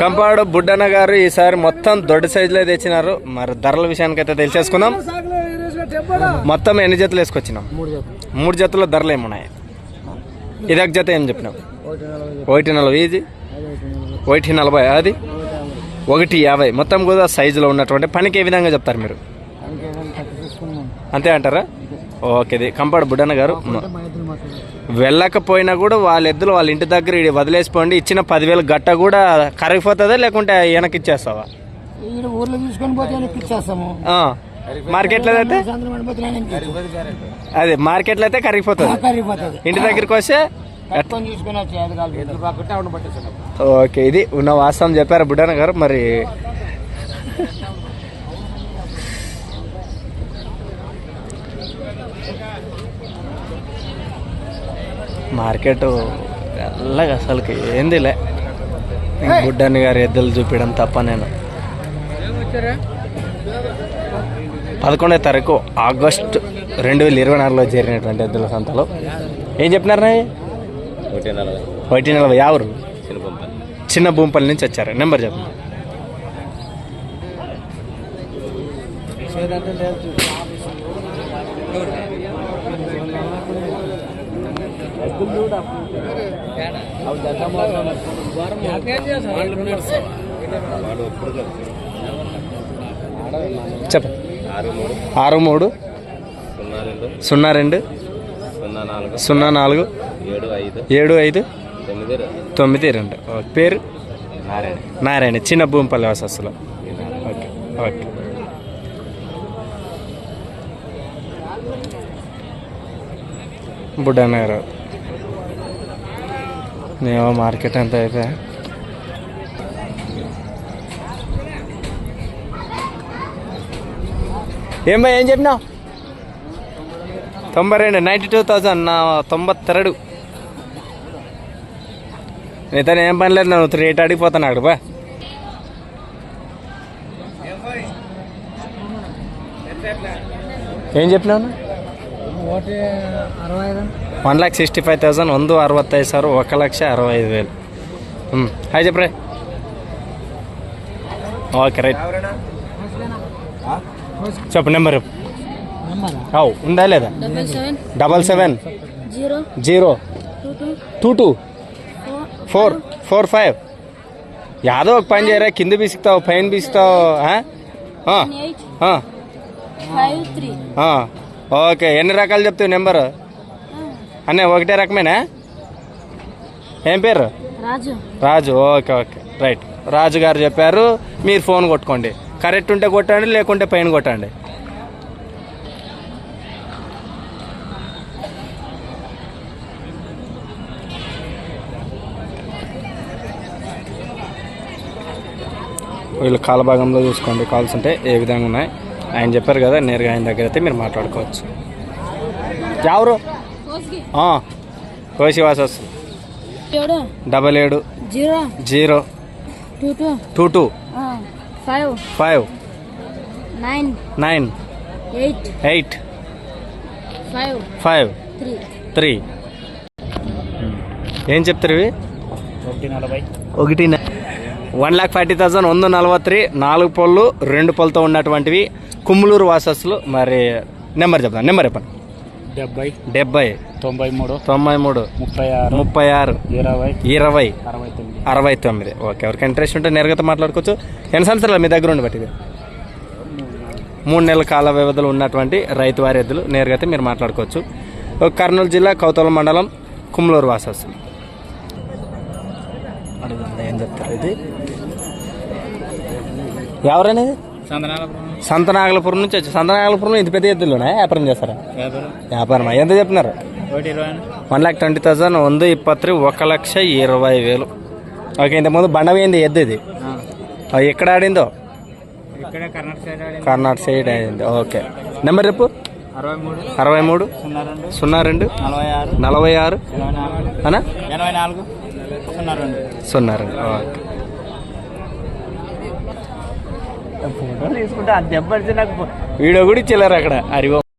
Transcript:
కంపాడు బుడ్డన్న గారు ఈసారి మొత్తం దొడ్డ సైజులో తెచ్చినారు. మరి ధరల విషయానికి అయితే తెలిసేసుకుందాం. మొత్తం ఎన్ని జతలు వేసుకొచ్చినాం? మూడు జతలు. ధరలు ఏమున్నాయి? ఇదొక జత ఏం చెప్పినాం ఒకటి నలభై ఇది? ఒకటి నలభై అది? ఒకటి యాభై. మొత్తం కూడా సైజులో ఉన్నటువంటి పనికి ఏ విధంగా చెప్తారు మీరు? అంతే అంటారా? ఓకే ఇది కంపాడు బుడ్డన్న గారు. వెళ్ళకపోయినా కూడా వాళ్ళ ఎద్దులు వాళ్ళ ఇంటి దగ్గర వదిలేసిపోండి ఇచ్చిన పదివేలు గట్ట కూడా కరిగిపోతుందా లేకుంటే వెనక్కి ఇచ్చేస్తావా? ఈడ ఊర్లో తీసుకొని పోతే వెనక్కి ఇచ్చేస్తాము. ఆ. మార్కెట్లో అయితే? అదే మార్కెట్లో అయితే కరిగిపోతుంది. ఇంటి దగ్గరికి వస్తే ఓకే ఇది ఉన్న వాస్తవం చెప్పారు బుడ్డన్న గారు మరి మార్కెట్ వెళ్ళగా అసలుకి ఏందిలే. ఇంక బుడ్డన్న గారు ఎద్దులు చూపించడం తప్ప నేను. పదకొండో తారీఖు ఆగస్ట్ రెండు వేల ఇరవై నాలుగులో జరిగినటువంటి ఎద్దుల సంతలో. ఏం చెప్పినారు నాయ్? ఒకటి నలభై. ఒకటి నలభై యావరు చిన్న భూంపల్లి నుంచి వచ్చారు. నెంబర్ చెప్పండి. ఆరు మూడు ఆరు మూడు. సున్నా రెండు. సున్నా నాలుగు. ఏడు ఐదు. తొమ్మిది రెండు. పేరు? నారాయణ. నారాయణ. చిన్న భూంపల్లి వసస్సులో ఓకే. ఓకే. బుడ్డన్న గారు నేమో మార్కెట్ అంతా అయితే. ఏం భయ్ ఏం చెప్పినావు? తొంభై రెండు నైంటీ టూ థౌజండ్ నా తొంభై తెరడు ఇతను ఏం పని లేదు నువ్వు రేట్ అక్కడ బా. ఏం చెప్పినావు? ఒకటి అరవై ఐదు one lakh sixty five thousand ಒಂದು ಅರವತ್ತೈದು ಸಾವಿರ ఒక లక్ష అరవై ఐదు వేలు ಹ್ಞೂ ಹಾಯ್ చెప్పరే ఓకే రైట్ చెప్పు నెంబర్ నెంబరా అవు ఉందా లేదా double seven double seven zero zero two two two two four four four five యాదో ఒక పని చేయరా కింద బిసుకుతావు పైన బిసుకుతావు ఓకే ఎన్ని రకాలు చెప్తావు నెంబరు? అన్నీ ఒకటే రకమేనా? ఏం పేరు? Raju. Raju okay okay right. Raju garu చెప్పారు మీరు ఫోన్ కొట్టుకోండి. కరెక్ట్ ఉంటే కొట్టండి లేకుంటే పైన కొట్టండి. వీళ్ళు కాల భాగంలో చూసుకోండి కాల్స్ ఉంటే ఏ విధంగా ఉన్నాయి. ఆయన చెప్పారు కదా నేరుగా ఆయన దగ్గర అయితే మీరు మాట్లాడుకోవచ్చు. ఎవరు? కోసి వాసస్ ఏడు డబల్ ఏడు. Zero. Zero. Two two. Five. Five. Nine. Nine. Eight. Eight. Five. Five. Three. Three. ఏం చెప్తారు ఇవి? ఒకటి నలభై. ఒకటి వన్ ల్యాక్ ఫార్టీ థౌసండ్ వంద నలభై త్రీ నాలుగు పళ్ళు రెండు పళ్ళతో ఉన్నటువంటివి. కుమ్ములూరు వాసస్సులు మరి నెంబర్ చెప్తాను నెంబర్ చెప్పండి. డెబ్బై డెబ్బై తొంభై మూడు తొంభై మూడు ముప్పై ఆరు ముప్పై ఆరు ఇరవై ఇరవై అరవై తొమ్మిది. అరవై తొమ్మిది. ఓకే ఎవరికి ఇంట్రెస్ట్ ఉంటే నేరుగా మాట్లాడుకోవచ్చు. ఎన్ని సంవత్సరాలు మీ దగ్గర ఉండి బట్టి ఇది? మూడు నెలల కాల వ్యవధిలో ఉన్నటువంటి రైతు వారి ఎద్దులు నేరుగా మీరు మాట్లాడుకోవచ్చు. కర్నూలు జిల్లా కౌతల మండలం కుమ్లూరు వాసస్సు ఏం చెప్తారు ఇది? ఎవరనేది? సంతనాగలపురం నుంచి వచ్చి సంతనాగలపురం ఇంత పెద్ద ఎద్దులోనే వ్యాపారం చేస్తారా? వ్యాపారం. ఎంత చెప్తున్నారు? వన్ లాక్ ట్వంటీ థౌసండ్ వంద ఇప్పత్రి ఒక లక్ష ఇరవై వేలు. ఓకే ఇంతకుముందు బండ పోయింది ఎద్దు ఇది? ఎక్కడ ఆడిందో? కర్ణాటక సైడ్ అయింది ఓకే. నెంబర్ చెప్పు. అరవై మూడు. సున్నా రెండు. నలభై ఆరు. సున్నా రెండు. ఓకే. ఫోటోలు తీసుకుంటే అది దెబ్బడితే నాకు వీడియో కూడా ఇచ్చేలేరు అక్కడ? అరివో